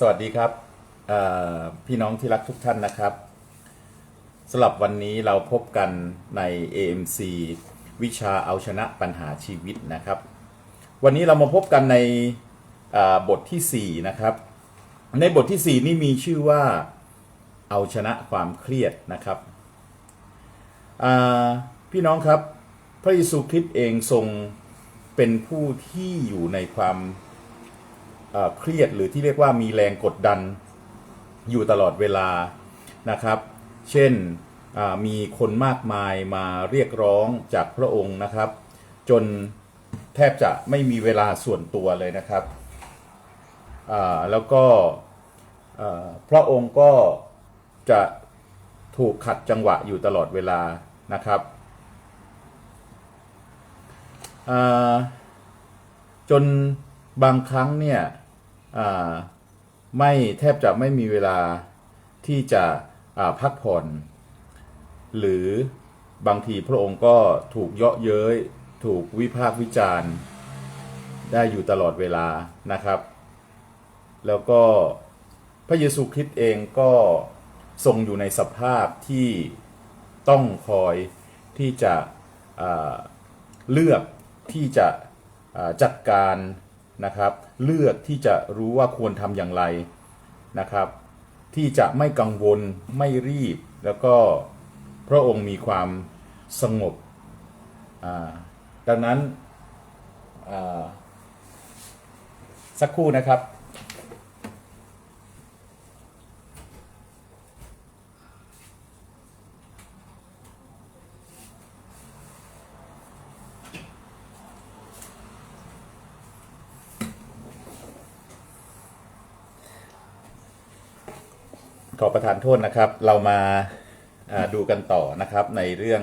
สวัสดีครับพี่น้องที่รักทุกท่านนะครับสำหรับวันนี้เราพบกันใน AMC วิชาเอาชนะปัญหาชีวิตนะครับ วันนี้เรามาพบกันในบทที่ 4 นะครับ ในบทที่ 4 นี่มีชื่อว่าเอาชนะความเครียดนะครับพี่น้องครับ พระเยซูคริสต์เองทรงเป็นผู้ที่อยู่ในความ เครียดหรือที่เรียกว่ามีแรงกดดันอยู่ตลอดเวลานะครับ เช่นมีคนมากมายมาเรียกร้องจากพระองค์นะครับ จนแทบจะไม่มีเวลาส่วนตัวเลยนะครับแล้วก็พระองค์ก็จะถูกขัดจังหวะอยู่ตลอดเวลานะครับจนบางครั้งเนี่ย ไม่แทบจะไม่มีเวลาที่จะพักผ่อน หรือบางทีพระองค์ก็ถูกเยาะเย้ยถูกวิพากษ์วิจารณ์ ได้อยู่ตลอดเวลานะครับ แล้วก็พระเยซูคริสต์เองก็ทรงอยู่ในสภาพที่ต้องคอยที่จะเลือกที่จะจัดการ นะครับ เลือกที่จะรู้ว่าควรทำอย่างไรนะครับ ที่จะไม่กังวลไม่รีบ แล้วก็พระองค์มีความสงบดังนั้นสักครู่นะครับ ขอประทานโทษนะครับ เรามาดูกันต่อนะครับในเรื่อง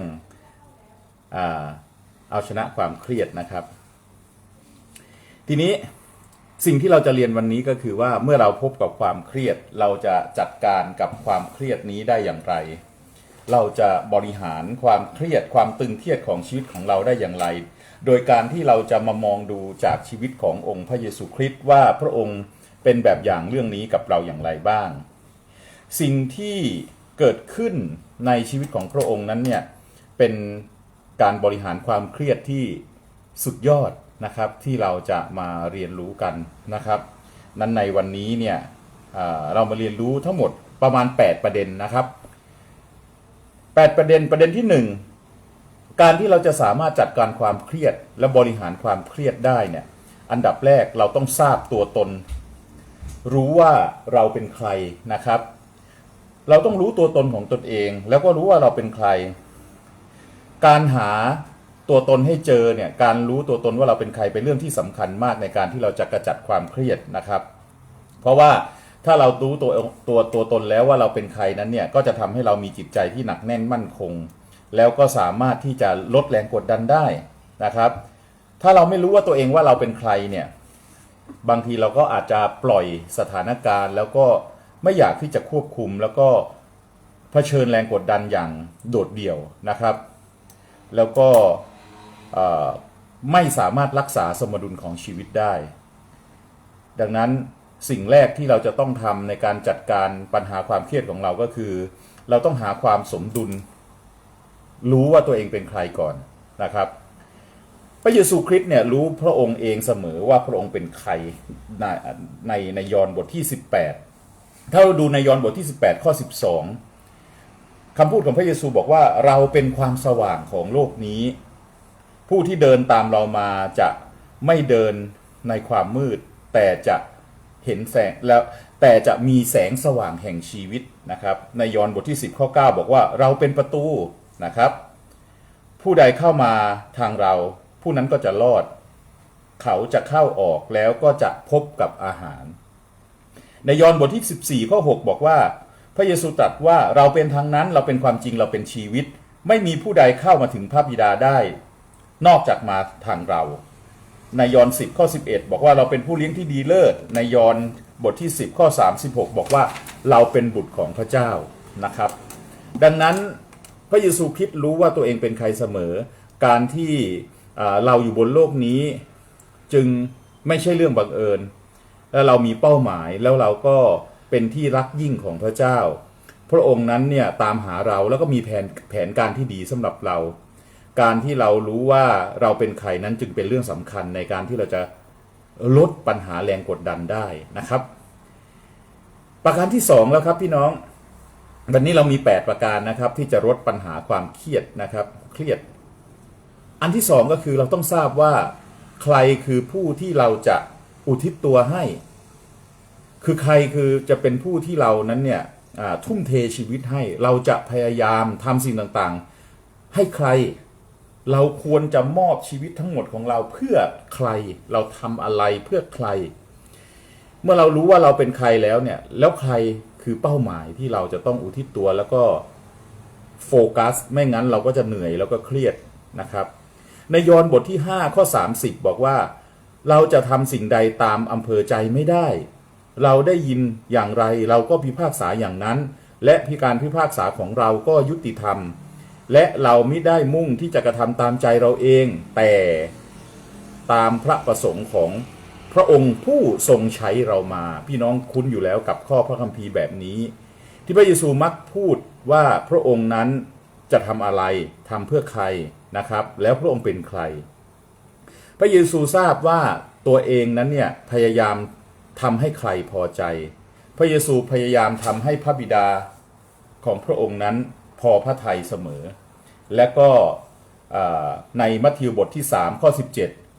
อเอาชนะความเครียดนะครับ ทีนี้สิ่งที่เราจะเรียนวันนี้ก็คือว่าเมื่อเราพบกับความเครียด เราจะจัดการกับความเครียดนี้ได้อย่างไร เราจะบริหารความเครียดความตึงเครียดของชีวิตของเราได้อย่างไร โดยการที่เราจะมามองดูจากชีวิตขององค์พระเยซูคริสต์ว่าพระองค์เป็นแบบอย่างเรื่องนี้กับเราอย่างไรบ้าง สิ่งที่เกิดขึ้นในชีวิตของพระองค์นั้นเนี่ยเป็นการบริหารความเครียดที่สุดยอดนะครับที่เราจะมาเรียนรู้กันนะครับ นั้นในวันนี้เนี่ยเรามาเรียนรู้ทั้งหมดประมาณ 8 ประเด็นนะครับ 8 ประเด็นประเด็นที่ 1 การที่เราจะสามารถจัดการความเครียดและบริหารความเครียดได้เนี่ยอันดับแรกเราต้องทราบตัวตน รู้ว่าเราเป็นใครนะครับ เราต้องรู้ตัวตนของตนเอง แล้วก็รู้ว่าเราเป็นใคร การหาตัวตนให้เจอเนี่ยการรู้ตัวตนว่าเราเป็นใครเป็นเรื่องที่สำคัญมากในการที่เราจะกระจัดความเครียดนะครับ เพราะว่าถ้าเรารู้ตัวตัวตัวตนแล้วว่าเราเป็นใครนั้นเนี่ยก็จะทำให้เรามีจิตใจที่หนักแน่นมั่นคง แล้วก็สามารถที่จะลดแรงกดดันได้นะครับ ถ้าเราไม่รู้ว่าตัวเองว่าเราเป็นใครเนี่ยบางทีเราก็อาจจะปล่อยสถานการณ์แล้วก็ ไม่อยากที่จะควบคุมแล้วก็เผชิญแรงกดดันอย่างโดดเดี่ยวนะครับ แล้วก็ไม่สามารถรักษาสมดุลของชีวิตได้ ดังนั้นสิ่งแรกที่เราจะต้องทำในการจัดการปัญหาความเครียดของเราก็คือ เราต้องหาความสมดุล รู้ว่าตัวเองเป็นใครก่อนนะครับพระเยซูคริสต์เนี่ยรู้พระองค์เองเสมอว่าพระองค์เป็นใครในในในยอห์นบทที่ 18 ถ้าเราดูในยอห์นบทที่ 18 ข้อ 12คำพูดของพระเยซูบอกว่าเราเป็นความสว่างของโลกนี้ ผู้ที่เดินตามเรามาจะไม่เดินในความมืด แต่จะเห็นแสงแล้วแต่จะมีแสงสว่างแห่งชีวิตนะครับ ในยอห์นบทที่ 10 ข้อ 9 บอกว่าเราเป็นประตูนะครับ ผู้ใดเข้ามาทางเรา ผู้นั้นก็จะรอด เขาจะเข้าออกแล้วก็จะพบกับอาหาร ในยอห์นบทที่ 14ข้อ6บอกว่า พระเยซูตรัสว่าเราเป็นทางนั้นเราเป็นความจริงเราเป็นชีวิต ไม่มีผู้ใดเข้ามาถึงพระบิดาได้ นอกจากมาทางเรา ในยอห์น10ข้อ11 บอกว่าเราเป็นผู้เลี้ยงที่ดีเลิศในยอห์นบทที่ 10ข้อ36 บอกว่าเราเป็นบุตรของพระเจ้านะครับ ดังนั้นพระเยซูคริสต์รู้ว่าตัวเองเป็นใครเสมอ การที่เราอยู่บนโลกนี้จึงไม่ใช่เรื่องบังเอิญ แล้วเรามีเป้าหมายแล้วเราก็เป็นที่รักยิ่งของพระเจ้า พระองค์นั้นเนี่ยตามหาเราแล้วก็มีแผนแผนการที่ดีสำหรับเรา การที่เรารู้ว่าเราเป็นใครนั้นจึงเป็นเรื่องสำคัญในการที่เราจะลดปัญหาแรงกดดันได้นะครับ ประการที่สองแล้วครับพี่น้อง วันนี้เรามี 8 ประการนะครับ ที่จะลดปัญหาความเครียดนะครับ เครียด อันที่สองก็คือเราต้องทราบว่าใครคือผู้ที่เราจะ อุทิศตัวให้ คือใครคือจะเป็นผู้ที่เรานั้นเนี่ยทุ่มเทชีวิตให้ เราจะพยายามทำสิ่งต่างๆ ให้ใคร เราควรจะมอบชีวิตทั้งหมดของเราเพื่อใคร เราทำอะไรเพื่อใคร เมื่อเรารู้ว่าเราเป็นใครแล้วเนี่ย แล้วใครคือเป้าหมายที่เราจะต้องอุทิศตัวแล้วก็โฟกัส ไม่งั้นเราก็จะเหนื่อยแล้วก็เครียดนะครับ ในยอห์นบทที่ 5 ข้อ 30 บอกว่า เราจะทำสิ่งใดตามอำเภอใจไม่ได้ เราได้ยินอย่างไรเราก็พิพากษาอย่างนั้น และพิการพิพากษาของเราก็ยุติธรรม และเราไม่ได้มุ่งที่จะกระทำตามใจเราเอง แต่ตามพระประสงค์ของพระองค์ผู้ทรงใช้เรามา พี่น้องคุ้นอยู่แล้วกับข้อพระคัมภีร์แบบนี้ ที่พระเยซูมักพูดว่าพระองค์นั้นจะทำอะไรทำเพื่อใครนะครับ แล้วพระองค์เป็นใคร ระเยซูทราบว่าตัวเองนั้นเนี่ยพยายามทำให้ใครพอใจ พระเยซูพยายามทำให้พระบิดาของพระองค์นั้นพอพระทัยเสมอ และก็ในมัทธิวบทที่3ข้อ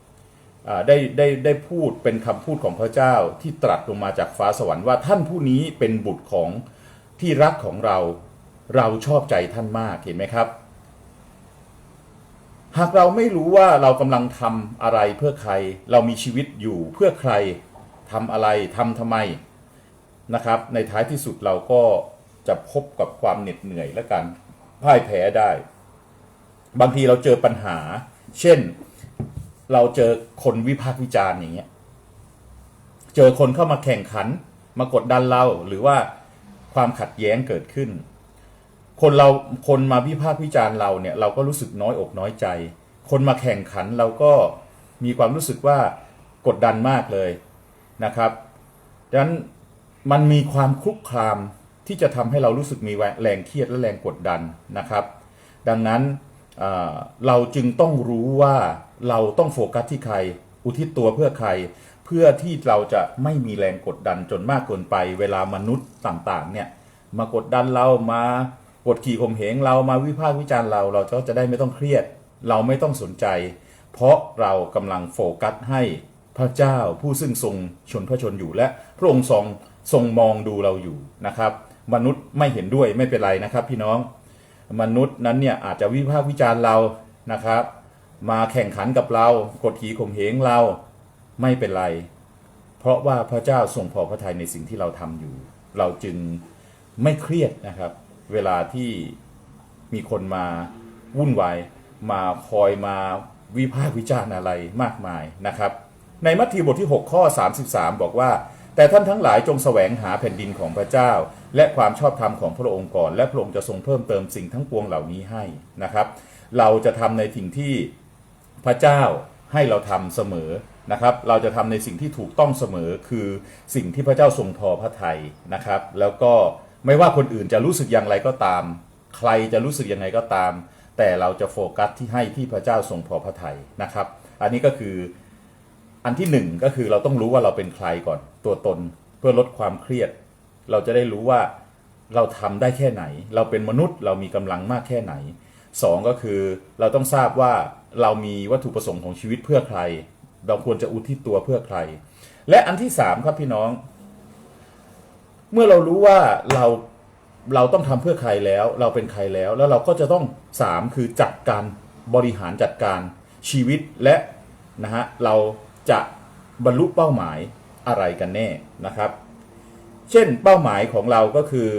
17ได้ได้ได้พูดเป็นคำพูดของพระเจ้าที่ตรัสลงมาจากฟ้าสวรรค์ว่าท่านผู้นี้เป็นบุตรของที่รักของเราเราชอบใจท่านมากเห็นไหมครับ หากเราไม่รู้ว่าเรากำลังทำอะไรเพื่อใคร เรามีชีวิตอยู่เพื่อใครทำอะไรทำทำไมนะครับ ในท้ายที่สุดเราก็จะพบกับความเหน็ดเหนื่อยและการพ่ายแพ้ได้ บางทีเราเจอปัญหา เช่น เราเจอคนวิพากษ์วิจารณ์อย่างเงี้ย เจอคนเข้ามาแข่งขัน มากดดันเราหรือว่าความขัดแย้งเกิดขึ้น คนเราคนมาวิพากษ์วิจารณ์เราเนี่ยเราก็รู้สึกน้อยอกน้อยใจ คนมาแข่งขันเราก็มีความรู้สึกว่ากดดันมากเลยนะครับดังนั้นมันมีความคลุกคลามที่จะทำให้เรารู้สึกมีแรงเครียดและแรงกดดันนะครับ ดังนั้นเเราจึงต้องรู้ว่าเราต้องโฟกัสที่ใคร อุทิศตัวเพื่อใคร เพื่อที่เราจะไม่มีแรงกดดันจนมากเกินไป เวลามนุษย์ต่างๆเนี่ยมากดดันเรามา กดขี่ข่มเหงเรามาวิพากษ์วิจารณ์เรา เราก็จะได้ไม่ต้องเครียด เราไม่ต้องสนใจ เพราะเรากำลังโฟกัสให้พระเจ้าผู้ซึ่งทรงชนพระชนอยู่และพระองค์ทรงทรงมองดูเราอยู่นะครับ มนุษย์ไม่เห็นด้วยไม่เป็นไรนะครับ พี่น้องมนุษย์นั้นเนี่ยอาจจะวิพากษ์วิจารณ์เรานะครับ มาแข่งขันกับเรากดขี่ข่มเหงเราไม่เป็นไร เพราะว่าพระเจ้าทรงพอพระทัยในสิ่งที่เราทำอยู่ เราจึงไม่เครียดนะครับ เวลาที่มีคนมาวุ่นวายมาคอยมาวิพากษ์วิจารณ์อะไรมากมายนะครับ ในมัทธิวบทที่ 6 ข้อ 33 บอกว่า แต่ท่านทั้งหลายจงแสวงหาแผ่นดินของพระเจ้า และความชอบธรรมของพระองค์ก่อน และพระองค์จะทรงเพิ่มเติมสิ่งทั้งปวงเหล่านี้ให้นะครับ เราจะทำในสิ่งที่พระเจ้าให้เราทำเสมอนะครับ เราจะทำในสิ่งที่ถูกต้องเสมอคือสิ่งที่พระเจ้าทรงพอพระทัยนะครับ แล้วก็ ไม่ว่าคนอื่นจะรู้สึกอย่างไรก็ตาม ใครจะรู้สึกยังไงก็ตาม แต่เราจะโฟกัสที่ให้ที่พระเจ้าทรงพอพระทัยนะครับ อันนี้ก็คืออันที่หนึ่งก็คือเราต้องรู้ว่าเราเป็นใครก่อนตัวตนเพื่อลดความเครียด เราจะได้รู้ว่าเราทำได้แค่ไหน เราเป็นมนุษย์เรามีกำลังมากแค่ไหนสองก็คือเราต้องทราบว่าเรามีวัตถุประสงค์ของชีวิตเพื่อใคร เราควรจะอุทิศตัวเพื่อใคร และอันที่สามครับพี่น้อง เมื่อเรารู้ว่าเราเราต้องทำเพื่อใครแล้ว เราเป็นใครแล้ว แล้วเราก็จะต้องสามคือจัดการบริหารจัดการชีวิตและนะฮะเราจะบรรลุเป้าหมายอะไรกันแน่นะครับ เช่นเป้าหมายของเราก็คือ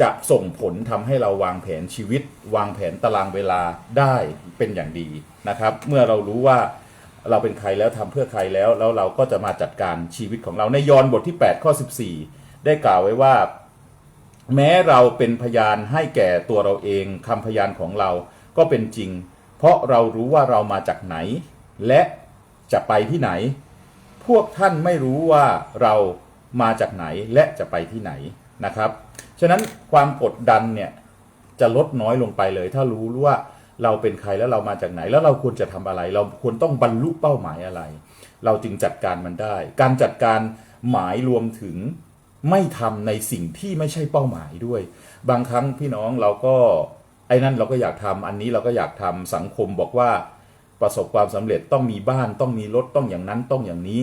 จะส่งผลทำให้เราวางแผนชีวิต วางแผนตารางเวลาได้เป็นอย่างดีนะครับ เมื่อเรารู้ว่าเราเป็นใครแล้วทำเพื่อใครแล้ว แล้วเราก็จะมาจัดการชีวิตของเราในยอห์นบทที่ 8 ข้อ 14 ได้กล่าวไว้ว่า แม้เราเป็นพยานให้แก่ตัวเราเองคำพยานของเราก็เป็นจริง เพราะเรารู้ว่าเรามาจากไหน และจะไปที่ไหน พวกท่านไม่รู้ว่าเรามาจากไหนและจะไปที่ไหนนะครับ ฉะนั้นความกดดันเนี่ยจะลดน้อยลงไปเลย ถ้ารู้ว่าเราเป็นใครแล้วเรามาจากไหน แล้วเราควรจะทำอะไร เราควรต้องบรรลุเป้าหมายอะไร เราจึงจัดการมันได้ การจัดการหมายรวมถึง ไม่ทำในสิ่งที่ไม่ใช่เป้าหมายด้วย บางครั้งพี่น้องเราก็ไอ้นั่นเราก็อยากทำอันนี้เราก็อยากทำสังคมบอกว่าประสบความสำเร็จต้องมีบ้านต้องมีรถต้องอย่างนั้นต้องอย่างนี้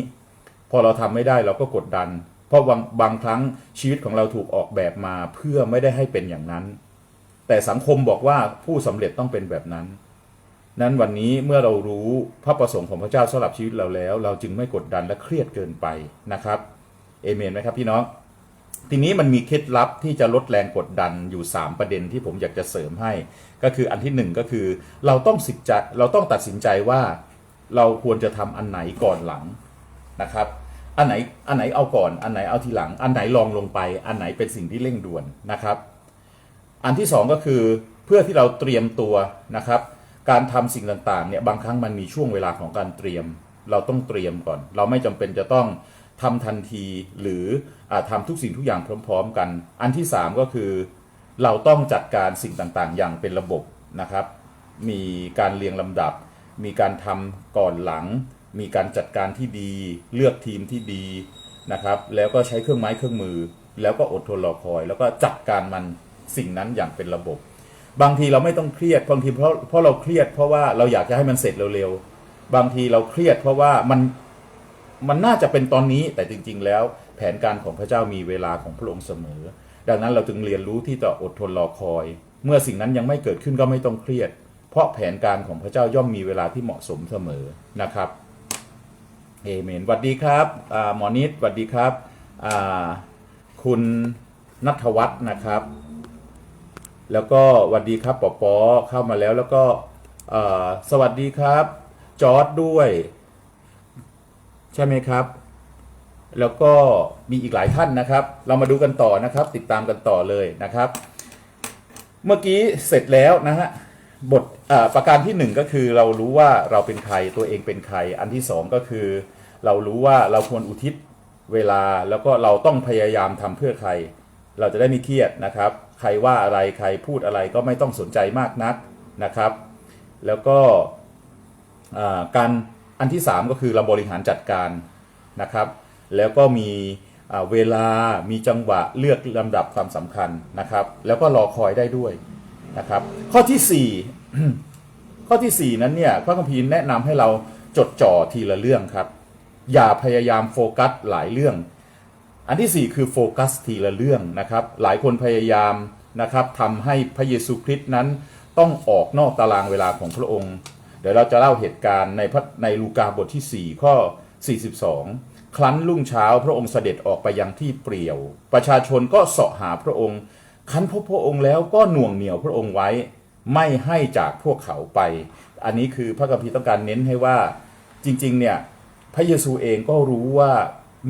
พอเราทำไม่ได้เราก็กดดัน เพราะบางบางครั้งชีวิตของเราถูกออกแบบมาเพื่อไม่ได้ให้เป็นอย่างนั้น แต่สังคมบอกว่าผู้สำเร็จต้องเป็นแบบนั้น นั้นวันนี้เมื่อเรารู้พระประสงค์ของพระเจ้าสำหรับชีวิตเราแล้ว เราจึงไม่กดดันและเครียดเกินไปนะครับเอเมนไหมครับพี่น้อง ทีนี้มันมีเคล็ดลับที่จะลดแรงกดดันอยู่ 3 ประเด็นที่ผมอยากจะเสริมให้ ก็คืออันที่หนึ่งก็คือเราต้องสิจเราต้องตัดสินใจว่าเราควรจะทำอันไหนก่อนหลังนะครับ อันไหนอันไหนเอาก่อน อันไหนเอาทีหลัง อันไหนลองลงไป อันไหนเป็นสิ่งที่เร่งด่วนนะครับ อันที่สองก็คือเพื่อที่เราเตรียมตัวนะครับ การทำสิ่งต่างๆเนี่ยบางครั้งมันมีช่วงเวลาของการเตรียม เราต้องเตรียมก่อน เราไม่จำเป็นจะต้อง ทำทันทีหรืออาทำทุกสิ่งทุกอย่างพร้อม ๆ กัน อันที่สามก็คือ เราต้องจัดการสิ่งต่างๆ อย่างเป็นระบบนะครับ มีการเรียงลำดับ มีการทำก่อนหลัง มีการจัดการที่ดี เลือกทีมที่ดีนะครับ แล้วก็ใช้เครื่องไม้เครื่องมือ แล้วก็อดทนรอคอย แล้วก็จัดการมันสิ่งนั้นอย่างเป็นระบบ บางทีเราไม่ต้องเครียดบางทีเพราะเพราะเราเครียดเพราะว่าเราอยากจะให้มันเสร็จเร็วๆบางทีเราเครียดเพราะว่ามัน มันน่าจะเป็นตอนนี้แต่จริง ๆ แล้วแผนการของพระเจ้ามีเวลาของพระองค์เสมอ ดังนั้นเราจึงเรียนรู้ที่จะอดทนรอคอย เมื่อสิ่งนั้นยังไม่เกิดขึ้นก็ไม่ต้องเครียด เพราะแผนการของพระเจ้าย่อมมีเวลาที่เหมาะสมเสมอนะครับเอเมนสวัสดีครับหมอนิดสวัสดีครับคุณนัทวัฒน์นะครับ แล้วก็สวัสดีครับปอปอเข้ามาแล้วแล้วก็สวัสดีครับจอร์ดด้วย ใช่ไหมครับ แล้วก็มีอีกหลายท่านนะครับ เรามาดูกันต่อนะครับ ติดตามกันต่อเลยนะครับ เมื่อกี้เสร็จแล้วนะฮะบทประการที่หนึ่งก็คือเรารู้ว่าเราเป็นใครตัวเองเป็นใคร อันที่สองก็คือ เรารู้ว่าเราควรอุทิศเวลาแล้วก็เราต้องพยายามทำเพื่อใคร เราจะได้ไม่เครียดนะครับ ใครว่าอะไรใครพูดอะไรก็ไม่ต้องสนใจมากนักนะครับ แล้วก็การ อันที่ 3 ก็คือเราบริหารจัดการนะครับ แล้วก็มีเวลามีจังหวะเลือกลำดับความสำคัญนะครับ แล้วก็รอคอยได้ด้วยนะครับ ข้อที่ 4 ข้อที่ 4 นั้นเนี่ยพระคัมภีร์แนะนำให้เราจดจ่อทีละเรื่องครับ อย่าพยายามโฟกัสหลายเรื่อง อันที่ 4 คือโฟกัสทีละเรื่องนะครับ หลายคนพยายามนะครับทำให้พระเยซูคริสต์นั้นต้องออกนอกตารางเวลาของพระองค์ ดี๋ยวเราจะเล่าเหตุการณ์ในพระในลูกาบทที่ 4 ข้อ 42 ครั้นรุ่งเช้าพระองค์เสด็จออกไปยังที่เปลี่ยว ประชาชนก็เสาะหาพระองค์คันพบพระองค์แล้วก็หน่วงเหนี่ยวพระองค์ไว้ ไม่ให้จากพวกเขาไป อันนี้คือพระคัมภีต้องการเน้นให้ว่าจริงๆเนี่ยพระเยซูเองก็รู้ว่า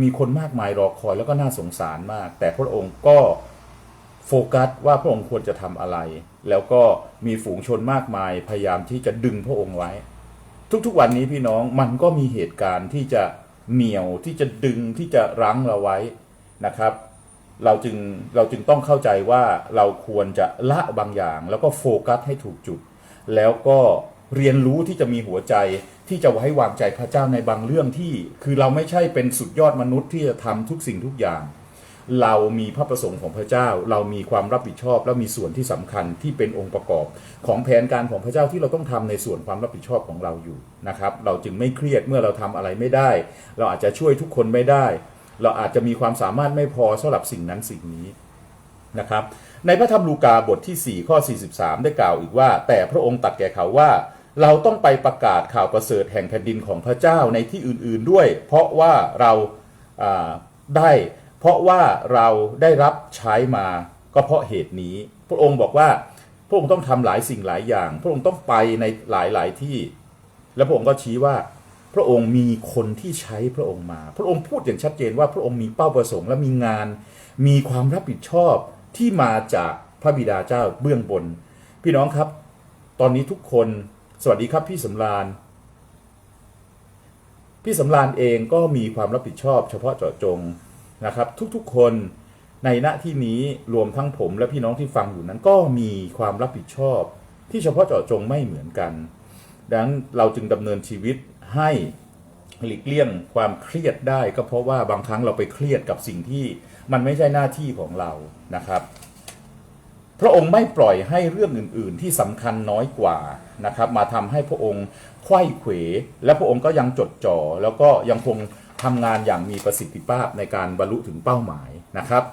มีคนมากมายรอคอยแล้วก็น่าสงสารมาก แต่พระองค์ก็ โฟกัสว่าพระองค์ควรจะทำอะไร แล้วก็มีฝูงชนมากมายพยายามที่จะดึงพระองค์ไว้ ทุกๆวันนี้พี่น้องมันก็มีเหตุการณ์ที่จะเหนี่ยวที่จะดึงที่จะรั้งเราไว้นะครับ เราจึงเราจึงต้องเข้าใจว่าเราควรจะละบางอย่าง แล้วก็โฟกัสให้ถูกจุด แล้วก็เรียนรู้ที่จะมีหัวใจที่จะไว้วางใจพระเจ้าในบางเรื่องที่ คือเราไม่ใช่เป็นสุดยอดมนุษย์ที่จะทำทุกสิ่งทุกอย่าง เรามีพระประสงค์ของพระเจ้า เรามีความรับผิดชอบและมีส่วนที่สำคัญที่เป็นองค์ประกอบ ของแผนการของพระเจ้าที่เราต้องทำในส่วนความรับผิดชอบของเราอยู่นะครับ เราจึงไม่เครียดเมื่อเราทำอะไรไม่ได้ เราอาจจะช่วยทุกคนไม่ได้ เราอาจจะมีความสามารถไม่พอสำหรับสิ่งนั้นสิ่งนี้นะครับ ในพระธรรมลูกาบทที่ 4 ข้อ 43 ได้กล่าวอีกว่า แต่พระองค์ตัดแก่เขาว่า เราต้องไปประกาศข่าวประเสริฐแห่งแผ่นดินของพระเจ้าในที่อื่น ๆด้วย เพราะว่าเราได้ เพราะว่าเราได้รับใช้มาก็เพราะเหตุนี้ พระองค์บอกว่าพระองค์ต้องทำหลายสิ่งหลายอย่าง พระองค์ต้องไปในหลายๆที่ แล้วพระองค์ก็ชี้ว่า พระองค์มีคนที่ใช้พระองค์มา พระองค์พูดอย่างชัดเจนว่าพระองค์มีเป้าประสงค์และมีงาน มีความรับผิดชอบที่มาจากพระบิดาเจ้าเบื้องบน พี่น้องครับ ตอนนี้ทุกคนสวัสดีครับพี่สำราญพี่สำรานเองก็มีความรับผิดชอบเฉพาะเจาะจง นะครับทุกๆคนในณที่นี้รวมทั้งผมและพี่น้องที่ฟังอยู่นั้นก็มีความรับผิดชอบที่เฉพาะเจาะจงไม่เหมือนกัน ดังนั้นเราจึงดำเนินชีวิตให้หลีกเลี่ยงความเครียดได้ก็เพราะว่าบางครั้งเราไปเครียดกับสิ่งที่มันไม่ใช่หน้าที่ของเรานะครับ พระองค์ไม่ปล่อยให้เรื่องอื่น ๆ ที่สำคัญน้อยกว่านะครับ มาทำให้พระองค์ไข้เขวและพระองค์ก็ยังจดจ่อแล้วก็ยังคง ทำงานอย่างมีประสิทธิภาพในการบรรลุถึงเป้าหมายนะครับ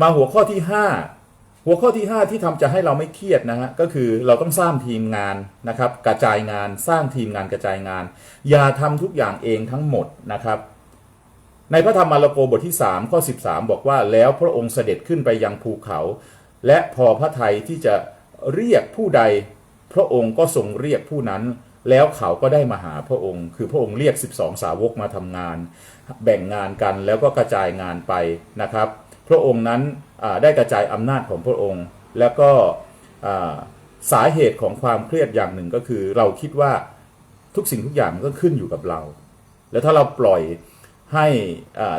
มาหัวข้อที่ 5 หัวข้อที่ 5 ที่ทำจะให้เราไม่เครียดนะฮะก็คือเราต้องสร้างทีมงานนะครับกระจายงานสร้างทีมงานกระจายงาน อย่าทำทุกอย่างเองทั้งหมดนะครับในพระธรรมมาระโกบทที่ 3 ข้อ 13 บอกว่าแล้วพระองค์เสด็จขึ้นไปยังภูเขา และพอพระทัยที่จะเรียกผู้ใด พระองค์ก็ทรงเรียกผู้นั้น แล้วเขาก็ได้มาหาพระองค์ คือพระองค์เรียก 12 สาวกมาทำงาน แบ่งงานกันแล้วก็กระจายงานไปนะครับ พระองค์นั้นได้กระจายอำนาจของพระองค์ แล้วก็สาเหตุของความเครียดอย่างหนึ่งก็คือ เราคิดว่าทุกสิ่งทุกอย่างก็ขึ้นอยู่กับเรา แล้วถ้าเราปล่อยให้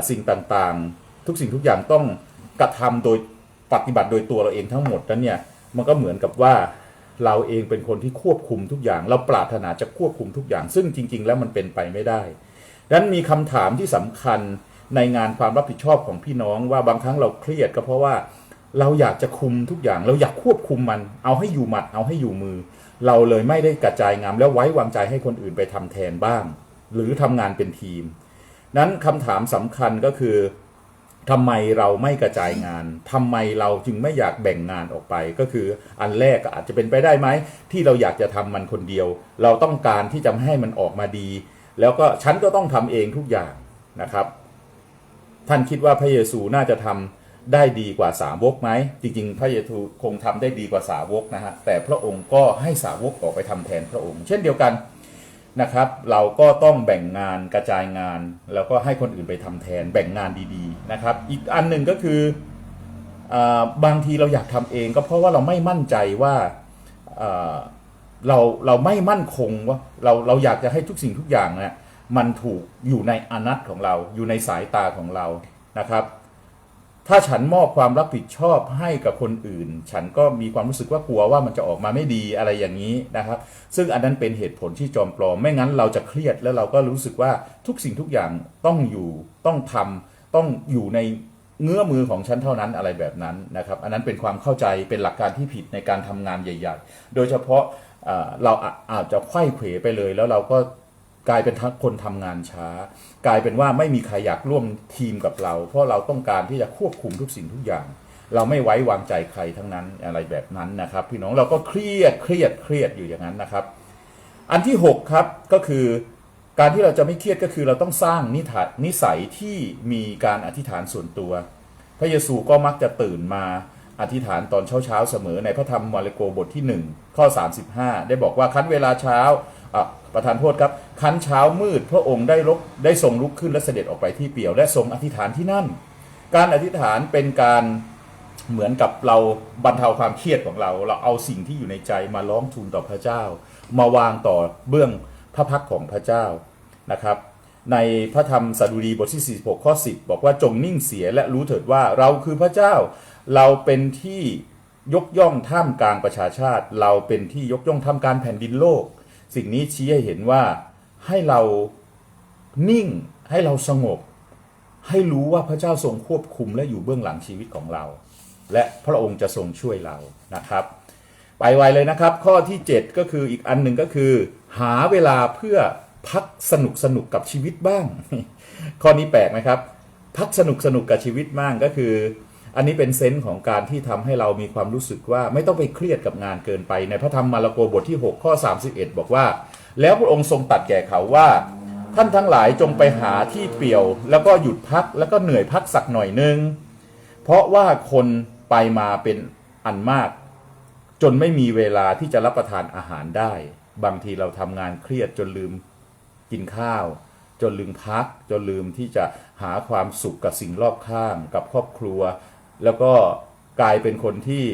สิ่งต่างๆ ทุกสิ่งทุกอย่างต้องกระทำโดยปฏิบัติโดยตัวเราเองทั้งหมดนั้นเนี่ยมันก็เหมือนกับว่า เราเองเป็นคนที่ควบคุมทุกอย่าง เราปรารถนาจะควบคุมทุกอย่าง ซึ่งจริง ๆ แล้วมันเป็นไปไม่ได้ดังนั้นมีคำถามที่สำคัญในงานความรับผิดชอบของพี่น้องว่าบางครั้งเราเครียดก็เพราะว่าเราอยากจะคุมทุกอย่าง เราอยากควบคุมมัน เอาให้อยู่หมัด เอาให้อยู่มือ เราเลยไม่ได้กระจายงานแล้วไว้วางใจให้คนอื่นไปทำแทนบ้าง หรือทำงานเป็นทีม นั้นคำถามสำคัญก็คือ ทำไมเราไม่กระจายงานทำไมเราจึงไม่อยากแบ่งงานออกไป ก็คืออันแรกอาจจะเป็นไปได้ไหม ที่เราอยากจะทำมันคนเดียว เราต้องการที่จะให้มันออกมาดี แล้วก็ฉันก็ต้องทำเองทุกอย่างนะครับ ท่านคิดว่าพระเยซูน่าจะทำได้ดีกว่าสาวกไหม จริงๆ พระเยซูคงทำได้ดีกว่าสาวกนะฮะ แต่พระองค์ก็ให้สาวกออกไปทำแทนพระองค์ เช่นเดียวกัน นะครับ เราก็ต้องแบ่งงานกระจายงาน แล้วก็ให้คนอื่นไปทำแทนแบ่งงานดีๆนะครับ อีกอันหนึ่งก็คืออบางทีเราอยากทำเอง ก็เพราะว่าเราไม่มั่นใจว่าเราเราไม่มั่นคงว่าเราเราอยากจะให้ทุกสิ่งทุกอย่างนี่ยมันถูกอยู่ในอนัตของเราอยู่ในสายตาของเรานะครับ ถ้าฉันมอบความรับผิดชอบให้กับคนอื่น ฉันก็มีความรู้สึกว่ากลัวว่ามันจะออกมาไม่ดีอะไรอย่างนี้นะครับ ซึ่งอันนั้นเป็นเหตุผลที่จอมปลอม ไม่งั้นเราจะเครียดแล้วเราก็รู้สึกว่าทุกสิ่งทุกอย่างต้องอยู่ต้องทำต้องอยู่ในเงื้อมือของฉันเท่านั้นอะไรแบบนั้นนะครับ อันนั้นเป็นความเข้าใจเป็นหลักการที่ผิดในการทำงานใหญ่ ๆ โดยเฉพาะเราอาจจะไข้เขวไปเลยแล้วเราก็ กลายเป็นทั้งคนทำงานช้า กลายเป็นว่าไม่มีใครอยากร่วมทีมกับเรา เพราะเราต้องการที่จะควบคุมทุกสิ่งทุกอย่าง เราไม่ไว้วางใจใครทั้งนั้นอะไรแบบนั้นนะครับ พี่น้องเราก็เครียดเครียดเครียดอยู่อย่างนั้นนะครับ อันที่ 6 ครับก็คือการที่เราจะไม่เครียดก็คือเราต้องสร้างนิถานิสัยที่มีการอธิษฐานส่วนตัว พระเยซูก็มักจะตื่นมาอธิษฐานตอนเช้าๆเสมอในพระธรรมมาระโกบทที่ 1 ข้อ 35 ได้บอกว่าคั้นเวลาเช้า ประธานโทษครับคันเช้ามืดพระองค์ได้ลกได้ทรงลุกขึ้นและเสด็จออกไปที่เปี่ยว และทรงอธิษฐานที่นั่น การอธิษฐานเป็นการเหมือนกับเราบรรเทาความเครียดของเรา เราเอาสิ่งที่อยู่ในใจมาร้องทูลต่อพระเจ้า มาวางต่อเบื้องพระพักของพระเจ้านะครับ ในพระธรรมสดุดีบทที่ 46 ข้อ 10 บอกว่าจงนิ่งเสียและรู้เถิดว่าเราคือพระเจ้า เราเป็นที่ยกย่องท่ามกลางประชาชาติ เราเป็นที่ยกย่องท่ามกลางแผ่นดินโลก สิ่งนี้ชี้ให้เห็นว่าให้เรานิ่งให้เราสงบ ให้รู้ว่าพระเจ้าทรงควบคุมและอยู่เบื้องหลังชีวิตของเรา และพระองค์จะทรงช่วยเรานะครับ ไปไวเลยนะครับ ข้อที่ 7 ก็คืออีกอันหนึ่งก็คือ หาเวลาเพื่อพักสนุกสนุกกับชีวิตบ้าง ข้อนี้แปลกไหมครับ พักสนุกสนุกกับชีวิตบ้างก็คือ อันนี้เป็นเซนส์ของการที่ทำให้เรามีความรู้สึกว่าไม่ต้องไปเครียดกับงานเกินไป ในพระธรรมมาระโกบทที่ 6 ข้อ 31 บอกว่า แล้วพระองค์ทรงตัดแก่เขาว่า ท่านทั้งหลายจงไปหาที่เปี่ยว แล้วก็หยุดพักแล้วก็เหนื่อยพักสักหน่อยนึง เพราะว่าคนไปมาเป็นอันมาก จนไม่มีเวลาที่จะรับประทานอาหารได้ บางทีเราทำงานเครียดจนลืมกินข้าว จนลืมพัก จนลืมที่จะหาความสุขกับสิ่งรอบข้าง กับครอบครัว แล้วก็กลายเป็นคนที่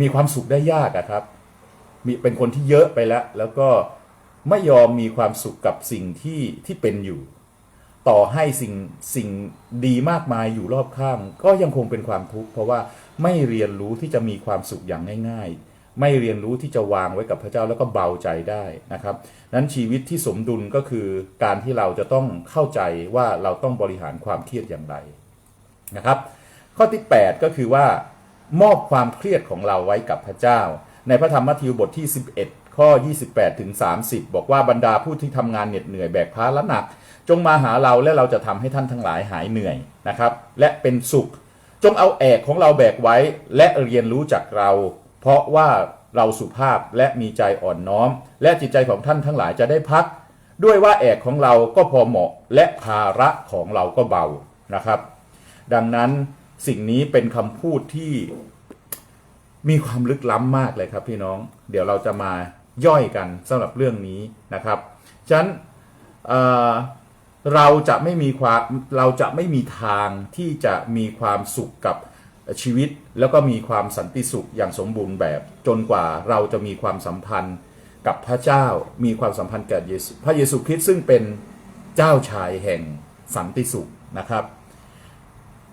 มีความสุขได้ยากอะครับ มีเป็นคนที่เยอะไปแล้ว แล้วก็ไม่ยอมมีความสุขกับสิ่งที่ที่เป็นอยู่ ต่อให้สิ่งสิ่งดีมากมายอยู่รอบข้าง ก็ยังคงเป็นความทุกข์เพราะว่าไม่เรียนรู้ที่จะมีความสุขอย่างง่าย ๆ ไม่เรียนรู้ที่จะวางไว้กับพระเจ้าแล้วก็เบาใจได้นะครับนั้นชีวิตที่สมดุลก็คือการที่เราจะต้องเข้าใจว่าเราต้องบริหารความเครียดอย่างไรนะครับ ข้อที่ 8 ก็คือว่ามอบความเครียดของเราไว้กับพระเจ้า ในพระธรรมมัทธิวบทที่ 11 ข้อ 28 ถึง 30 บอกว่าบรรดาผู้ที่ทำงานเหน็ดเหนื่อยแบกภาระหนัก จงมาหาเราและเราจะทำให้ท่านทั้งหลายหายเหนื่อยนะครับ และเป็นสุข จงเอาแอกของเราแบกไว้และเรียนรู้จากเรา เพราะว่าเราสุภาพและมีใจอ่อนน้อม และจิตใจของท่านทั้งหลายจะได้พัก ด้วยว่าแอกของเราก็พอเหมาะและภาระของเราก็เบานะครับ ดังนั้น สิ่งนี้เป็นคำพูดที่มีความลึกล้ำมากเลยครับพี่น้อง เดี๋ยวเราจะมาย่อยกันสำหรับเรื่องนี้นะครับฉะนั้นเเราจะไม่มีความเราจะไม่มีทางที่จะมีความสุขกับชีวิต แล้วก็มีความสันติสุขอย่างสมบูรณ์แบบ จนกว่าเราจะมีความสัมพันธ์กับพระเจ้า มีความสัมพันธ์กับพระเยซูคริสต์ซึ่งเป็นเจ้าชายแห่งสันติสุขนะครับ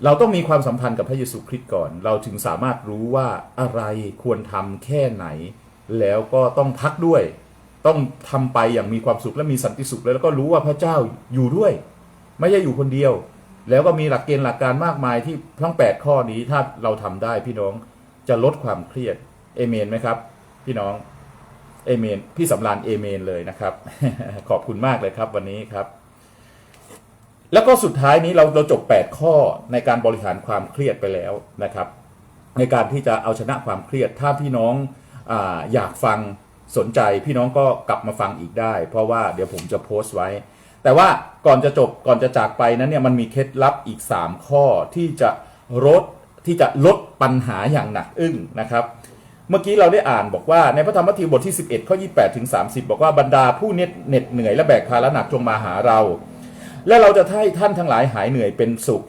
เราต้องมีความสัมพันธ์กับพระเยซูคริสต์ก่อน เราถึงสามารถรู้ว่าอะไรควรทำแค่ไหน แล้วก็ต้องพักด้วย ต้องทำไปอย่างมีความสุขและมีสันติสุขแล้วก็รู้ว่าพระเจ้าอยู่ด้วย ไม่ใช่อยู่คนเดียว แล้วก็มีหลักเกณฑ์หลักการมากมายที่ทั้ง 8 ข้อนี้ถ้าเราทำได้พี่น้องจะลดความเครียดเอเมนไหมครับ พี่น้องเอเมนพี่สำรานเอเมนเลยนะครับ ขอบคุณมากเลยครับวันนี้ครับ แล้วก็สุดท้ายนี้เราเราจบ 8 ข้อในการบริหารความเครียดไปแล้วนะครับ ในการที่จะเอาชนะความเครียด ถ้าพี่น้องออยากฟังสนใจพี่น้องก็กลับมาฟังอีกได้ เพราะว่าเดี๋ยวผมจะโพสต์ไว้ แต่ว่าก่อนจะจบก่อนจะจากไปนั้นเนี่ยมันมีเคล็ดลับอีก 3 ข้อที่จะลดที่จะลดปัญหาอย่างหนักอึ้งนะครับ เมื่อกี้เราได้อ่านบอกว่าในพระธรรมมัทธิวบทที่ 11 ข้อ 28 ถึง 30 บอกว่าบรรดาผู้เน็ดเหน็ดเหนื่อยและแบกภาระหนักจงมาหาเรา และเราจะให้ท่านทั้งหลายหายเหนื่อยเป็นสุข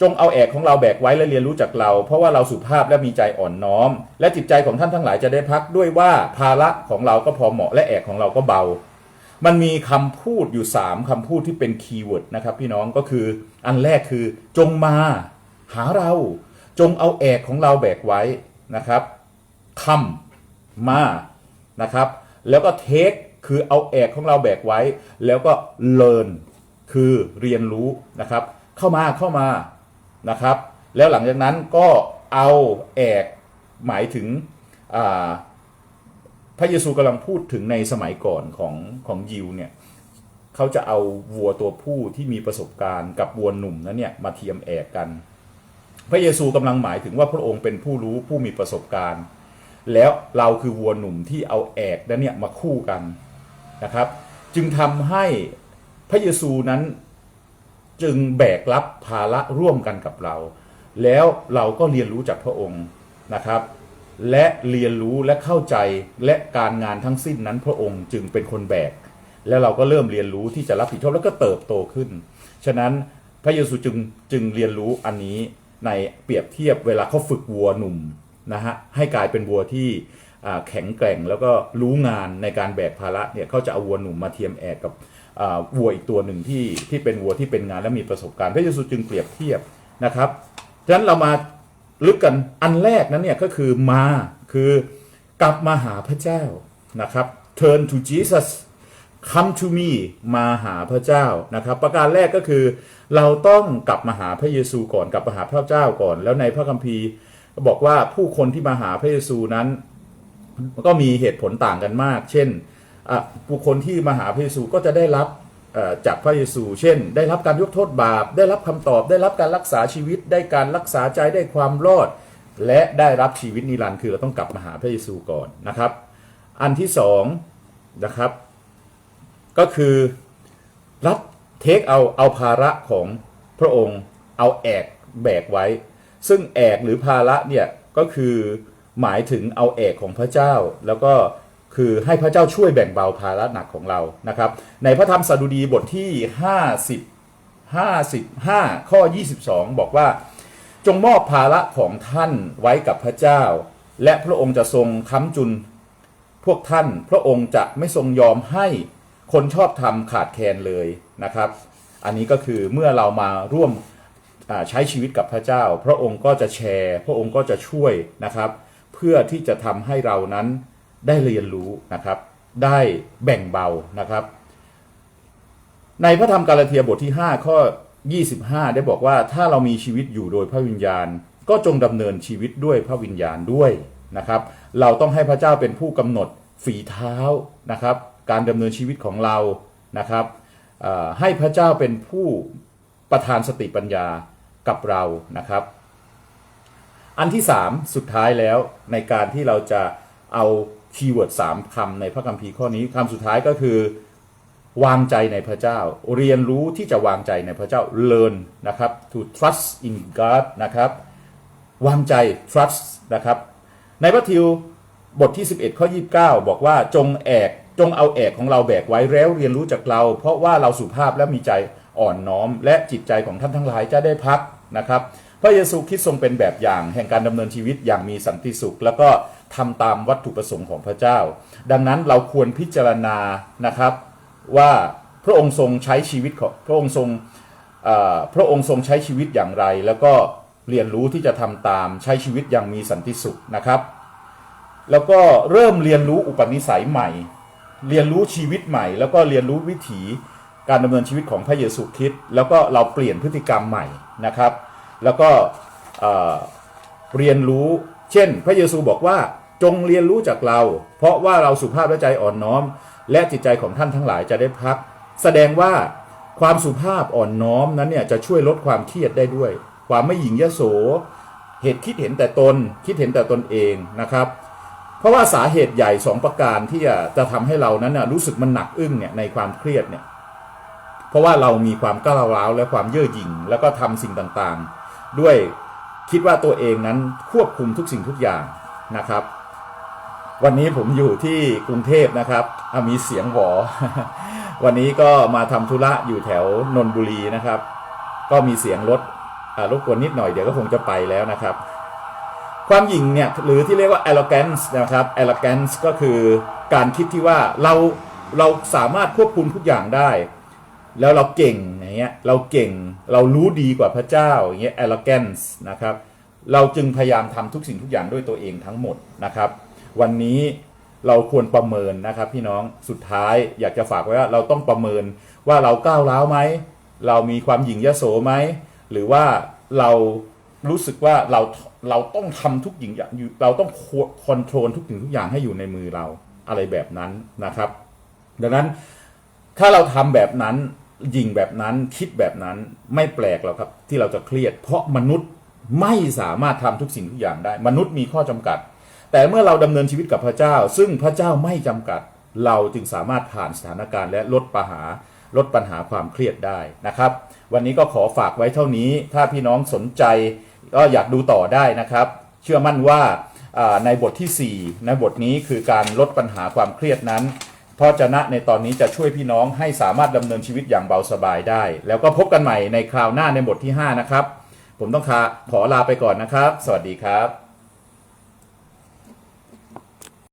จงเอาแอกของเราแบกไว้และเรียนรู้จากเรา เพราะว่าเราสุภาพและมีใจอ่อนน้อม และจิตใจของท่านทั้งหลายจะได้พักด้วยว่าภาระของเราก็พอเหมาะและแอกของเราก็เบา มันมีคำพูดอยู่ 3คำพูดที่เป็นคีย์เวิร์ดนะครับพี่น้องก็คืออันแรกคือจงมา หาเรา จงเอาแอกของเราแบกไว้นะครับคำมานะครับ แล้วก็เทคคือเอาแอกของเราแบกไว้ แล้วก็เลิร์น คือเรียนรู้นะครับ เข้ามาเข้ามานะครับ แล้วหลังจากนั้นก็เอาแอกหมายถึงพระเยซูกำลังพูดถึงในสมัยก่อนของของยิวเนี่ยเขาจะเอาวัวตัวผู้ที่มีประสบการณ์กับวัวหนุ่มนั้นเนี่ยมาเทียมแอกกัน พระเยซูกำลังหมายถึงว่าพระองค์เป็นผู้รู้ผู้มีประสบการณ์ แล้วเราคือวัวหนุ่มที่เอาแอกนั้นเนี่ยมาคู่กันนะครับ จึงทำให้ ระเยซูนั้นจึงแบกรับภาระร่วมกันกับเรา แล้วเราก็เรียนรู้จากพระองค์นะครับ และเรียนรู้และเข้าใจและการงานทั้งสิ้นนั้นพระองค์จึงเป็นคนแบก แล้วเราก็เริ่มเรียนรู้ที่จะรับผิดชอบแล้วก็เติบโตขึ้น ฉะนั้นพระเยซูจึงจึงเรียนรู้อันนี้ในเปรียบเทียบเวลาเขาฝึกวัวหนุ่มนะฮะให้กลายเป็นวัวที่แข็งแกร่งแล้วก็รู้งานในการแบกภาระเนี่ยเขาจะเอาวัวหนุ่มมาเทียมแอกกับ วัวอีกตัวหนึ่งที่ที่เป็นวัวที่เป็นงานและมีประสบการณ์พระเยซูจึงเปรียบเทียบนะครับฉะนั้นเรามาลึกกันอันแรกนั้นเนี่ยก็คือมาคือกลับมาหาพระเจ้านะครับ turn to Jesus come to me มาหาพระเจ้านะครับ ประการแรกก็คือเราต้องกลับมาหาพระเยซูก่อนกลับมาหาพระเจ้าก่อน แล้วในพระคัมภีร์บอกว่าผู้คนที่มาหาพระเยซูนั้น ก็มีเหตุผลต่างกันมาก เช่น บุคคลที่มาหาพระเยซูก็จะได้รับจากพระเยซู เช่น ได้รับการยกโทษบาป ได้รับคำตอบ ได้รับการรักษาชีวิต ได้การรักษาใจ ได้ความรอด และได้รับชีวิตนิรันดร์ คือเราต้องกลับมาหาพระเยซูก่อนนะครับ อันที่สองนะครับ ก็คือรับเทคเอาเอาภาระของพระองค์ เอาแอกแบกไว้ ซึ่งแอกหรือภาระเนี่ยก็คือหมายถึงเอาแอกของพระเจ้าแล้วก็ คือให้พระเจ้าช่วยแบ่งเบาภาระหนักของเรานะครับ ในพระธรรมสดุดีบทที่ 50 55 ข้อ 22 บอกว่า จงมอบภาระของท่านไว้กับพระเจ้า และพระองค์จะทรงค้ำจุน พวกท่านพระองค์จะไม่ทรงยอมให้คนชอบธรรมขาดแคลนเลยนะครับ อันนี้ก็คือเมื่อเรามาร่วมใช้ชีวิตกับพระเจ้า พระองค์ก็จะแชร์ พระองค์ก็จะช่วยนะครับ เพื่อที่จะทำให้เรานั้น ได้เรียนรู้นะครับ ได้แบ่งเบานะครับ ในพระธรรมกาลเทียบทที่ 5 ข้อ 25 ได้บอกว่าถ้าเรามีชีวิตอยู่โดยพระวิญญาณ ก็จงดำเนินชีวิตด้วยพระวิญญาณด้วยนะครับ เราต้องให้พระเจ้าเป็นผู้กำหนดฝีเท้านะครับ การดำเนินชีวิตของเรานะครับให้พระเจ้าเป็นผู้ประทานสติปัญญากับเรานะครับ อันที่ 3 สุดท้ายแล้วในการที่เราจะเอา คีย์เวิร์ดสามคำในพระคัมภีร์ข้อนี้คำสุดท้ายก็คือ วางใจในพระเจ้า เรียนรู้ที่จะวางใจในพระเจ้า learn นะครับ to trust in God นะครับ วางใจ trust นะครับ ในพระทิวบทที่ 11 ข้อ 29 บอกว่าจงแอกจงเอาแอกของเราแบกไว้แล้วเรียนรู้จากเรา เพราะว่าเราสุภาพและมีใจอ่อนน้อม และจิตใจของท่านทั้งหลายจะได้พักนะครับ พระเยซูคริสต์ทรงเป็นแบบอย่างแห่งการดำเนินชีวิตอย่างมีสันติสุข แล้วก็ ทำตามวัตถุประสงค์ของพระเจ้า ดังนั้นเราควรพิจารณานะครับว่าพระองค์ทรงใช้ชีวิตของพระองค์ทรงพระองค์ทรงใช้ชีวิตอย่างไร แล้วก็เรียนรู้ที่จะทำตามใช้ชีวิตอย่างมีสันติสุขนะครับ แล้วก็เริ่มเรียนรู้อุปนิสัยใหม่ เรียนรู้ชีวิตใหม่ แล้วก็เรียนรู้วิถีการดำเนินชีวิตของพระเยซูคริสต์แล้วก็เราเปลี่ยนพฤติกรรมใหม่นะครับ แล้วก็เรียนรู้ เช่น พระเยซูบอกว่า จงเรียนรู้จากเรา เพราะว่าเราสุภาพและใจอ่อนน้อม และจิตใจของท่านทั้งหลายจะได้พัก แสดงว่าความสุภาพอ่อนน้อมนั้นเนี่ยจะช่วยลดความเครียดได้ด้วย ความไม่หยิ่งยโส เหตุคิดเห็นแต่ตน คิดเห็นแต่ตนเองนะครับ เพราะว่าสาเหตุใหญ่สองประการที่จะจะทำให้เรานั้นน่ะรู้สึกมันหนักอึ้งเนี่ยในความเครียดเนี่ยเพราะว่าเรามีความก้าวร้าวและความเย่อหยิ่งแล้วก็ทำสิ่งต่างๆ ด้วยคิดว่าตัวเองนั้นควบคุมทุกสิ่งทุกอย่างนะครับ วันนี้ผมอยู่ที่กรุงเทพนะครับมีเสียงหวอ วันนี้ก็มาทำธุระอยู่แถวนนทบุรีนะครับ ก็มีเสียงรถรบกวนนิดหน่อยเดี๋ยวก็คงจะไปแล้วนะครับ ความหยิ่งเนี่ยหรือที่เรียกว่า arrogance นะครับ arrogance ก็คือการคิดที่ว่าเราเราสามารถควบคุมทุกอย่างได้ แล้วเราเก่งอย่างเงี้ยเราเก่งเรารู้ดีกว่าพระเจ้าอย่างเงี้ย arrogance นะครับ เราจึงพยายามทำทุกสิ่งทุกอย่างด้วยตัวเองทั้งหมดนะครับ วันนี้เราควรประเมินนะครับ พี่น้องสุดท้ายอยากจะฝากไว้ว่าเราต้องประเมินว่าเราก้าวร้าวไหมเรามีความหยิ่งยโสไหมหรือว่าเรารู้สึกว่าเราเราต้องทำทุกอย่างเราต้องคอนโทรลทุกสิ่งทุกอย่างให้อยู่ในมือเราอะไรแบบนั้นนะครับ ดังนั้นถ้าเราทำแบบนั้นยิงแบบนั้นคิดแบบนั้นไม่แปลกหรอกครับที่เราจะเครียด เพราะมนุษย์ไม่สามารถทำทุกสิ่งทุกอย่างได้ มนุษย์มีข้อจำกัด แต่เมื่อเราดำเนินชีวิตกับพระเจ้า ซึ่งพระเจ้าไม่จำกัดเราจึงสามารถผ่านสถานการณ์และลดปัญหาลดปัญหาความเครียดได้นะครับ วันนี้ก็ขอฝากไว้เท่านี้ ถ้าพี่น้องสนใจก็อยากดูต่อได้นะครับ เชื่อมั่นว่าในบทที่ 4 ในบทนี้คือการลดปัญหาความเครียดนั้นพราะจนะในตอนนี้จะช่วยพี่น้องให้สามารถดำเนินชีวิตอย่างเบาสบายได้ แล้วก็พบกันใหม่ในคราวหน้าในบทที่ 5 นะครับ ผมต้องขอลาไปก่อนนะครับ สวัสดีครับ